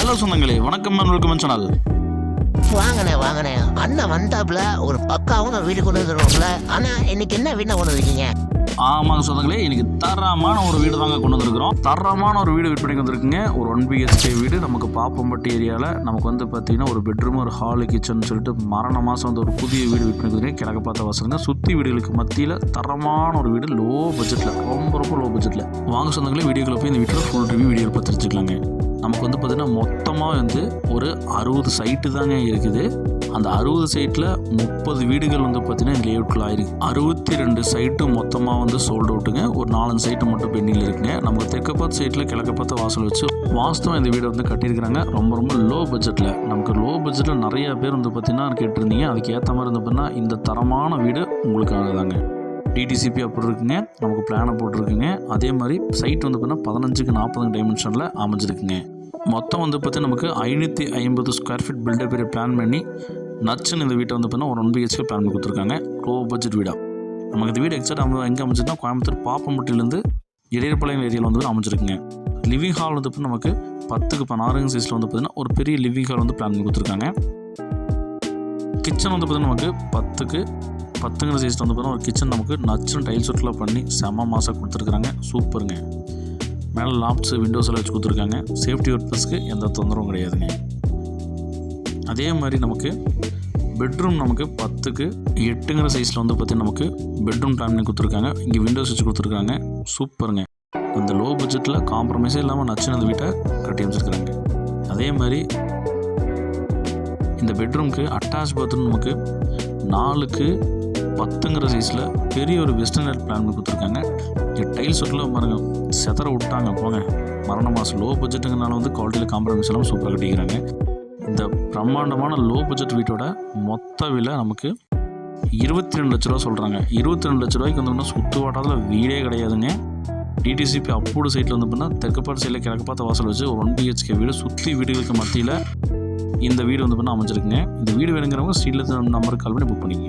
Hello சொந்தங்களே வணக்கம் welcome channel. வாங்கண்ணே வாங்கண்ணே அண்ணன் வந்தாப்புல ஒரு பக்காவும் வீடு கொண்டு வந்துருவோம்ல ஆனா இன்னைக்கு என்ன வீடு கொண்டு வந்திருக்கீங்க? ஆமாங்க சொந்தங்களே இன்னைக்கு தரமான ஒரு வீடு தாங்க கொண்டு வந்திருக்கிறோம். தரமான ஒரு வீடு விற்பனைக்கு வந்திருக்குங்க. ஒரு ஒன் பிஹெச்கே வீடு நமக்கு பாப்பம்பட்டி ஏரியாவில் நமக்கு வந்து பார்த்தீங்கன்னா ஒரு பெட்ரூம் ஒரு ஹாலு கிச்சன் சொல்லிட்டு மரண மாதம் வந்து ஒரு புதிய வீடு விற்பனைக்கு வந்திருக்கு கிழக்கு பார்த்த வசங்க சுற்றி வீடுகளுக்கு மத்தியில் தரமான ஒரு வீடு லோ பட்ஜெட்டில் ரொம்ப ரொம்ப லோ பட்ஜெட்டில் வாங்க சொந்தங்களே வீடியோக்குள்ள போய் இந்த வீட்டில் ஃபுல் ரிவ்யூ வீடியோ பார்த்து தெரிஞ்சுக்கலாங்க. நமக்கு வந்து பார்த்திங்கன்னா மொத்தமாக வந்து ஒரு அறுபது சைட்டு தாங்க இருக்குது. அந்த அறுபது சைட்டில் முப்பது வீடுகள் வந்து பார்த்திங்கன்னா லேஅவுட்டில் ஆயிருக்கு. அறுபத்தி ரெண்டு சைட்டு மொத்தமாக வந்து சோல்டு அவுட்டுங்க ஒரு நாலஞ்சு சைட்டு மட்டும் பெண்டிங்கில் இருக்குங்க. நமக்கு தெற்க பார்த்து சைட்டில் கிழக்க பார்த்து வாசல் வச்சு வாஸ்தவம் இந்த வீடை வந்து கட்டியிருக்கிறாங்க. ரொம்ப ரொம்ப லோ பட்ஜெட்டில் நமக்கு லோ பட்ஜெட்டில் நிறைய பேர் வந்து பார்த்திங்கன்னா கேட்டிருந்தீங்க. அதுக்கு ஏற்ற மாதிரி வந்து பார்த்தீங்கன்னா இந்த தரமான வீடு உங்களுக்காக தாங்க டிடிசிபி அப்படி இருக்குங்க நமக்கு பிளானை போட்டிருக்குங்க அதே மாதிரி சைட் வந்து பார்த்தீங்கன்னா பதினஞ்சுக்கு நாற்பது டைமென்ஷனில் அமைஞ்சிருக்குங்க. மொத்தம் வந்து பார்த்தீங்கன்னா நமக்கு ஐநூற்றி ஐம்பது square feet built up area plan பண்ணி நச்சுன்னு இந்த வீட்டை வந்து பார்த்தீங்கன்னா ஒரு ஒன் பிஹெச்கே பிளான் பண்ணி கொடுத்துருக்காங்க. லோ பட்ஜெட் வீடாக நமக்கு இந்த வீடு எக்ஸாக்ட் நம்ம எங்கே அமைஞ்சிருந்தா கோயம்புத்தூர் பாப்பம்பட்டியிலேருந்து இடையர்பாளையம் ஏரியாவில் வந்து அமைஞ்சிருக்குங்க. லிவிங் ஹால் வந்து இப்போ நமக்கு பத்துக்கு பதினாறுங்க சைஸில் வந்து பார்த்திங்கன்னா ஒரு பெரிய லிவிங் ஹால் வந்து பிளான் பண்ணி கொடுத்துருக்காங்க. கிச்சன் வந்து பார்த்திங்கன்னா நமக்கு பத்துக்கு பத்துங்கிற சைஸில் வந்து பார்த்தீங்கன்னா ஒரு கிச்சன் நமக்கு நச்சுன்னு டைல்ஸ் ஒர்க்லாம் பண்ணி செம மாசாக கொடுத்துருக்குறாங்க. சூப்பருங்க. மேலே லாப்ஸ் விண்டோஸ் எல்லாம் வச்சு கொடுத்துருக்காங்க. சேஃப்டி பர்பஸ்க்கு எந்த தொந்தரவும் கிடையாதுங்க. அதே மாதிரி நமக்கு பெட்ரூம் நமக்கு பத்துக்கு எட்டுங்கிற சைஸில் வந்து பார்த்தீங்கன்னா நமக்கு பெட்ரூம் பிளான் கொடுத்துருக்காங்க. இங்கே விண்டோஸ் வச்சு கொடுத்துருக்காங்க. சூப்பருங்க. அந்த லோ பட்ஜெட்டில் காம்ப்ரமைஸே இல்லாமல் நச்சுன்னு அந்த வீட்டை கட்டி அமைச்சிருக்கிறாங்க. அதே மாதிரி இந்த பெட்ரூம்க்கு அட்டாச் பாத்ரூம் நமக்கு நாலுக்கு பத்துங்கிற சைஸில் பெரிய ஒரு வெஸ்டர்ன் ஹெட் பிளான் பண்ணி கொடுத்துருக்காங்க. இங்கே டைல்ஸ் ஒட்டில் பாருங்க. செதற விட்டாங்க போங்க. மரண மாதம் லோ பட்ஜெட்டுங்கனால வந்து குவாலிட்டியில் காம்ப்ரமைஸ் எல்லாம் சூப்பராக கட்டிக்கிறாங்க. இந்த பிரம்மாண்டமான லோ பட்ஜெட் வீட்டோட மொத்த விலை நமக்கு இருபத்தி ரெண்டு லட்ச ரூபா சொல்கிறாங்க இருபத்தி ரெண்டு லட்ச ரூபாய்க்கு வந்து சுற்று வட்டாரத்தில் வீடே கிடையாதுங்க. டிடிசிபி அப்போடு சைட்டில் வந்து பார்த்தீங்கன்னா தெற்குப்பாடு சைடில் கிழக்கு பார்த்த வாசல் வச்சு ஒரு ஒன் பிஹெச்கே வீடு சுற்றி வீடுகளுக்கு மத்தியில் இந்த வீடு வந்து பண்ணால் அமைஞ்சிருக்குங்க. இந்த வீடு வேணுங்கிறவங்க ஸ்ட்ரீட்டில் நம்பருக்கு கால் பண்ணி புக் பண்ணிக்கோங்க.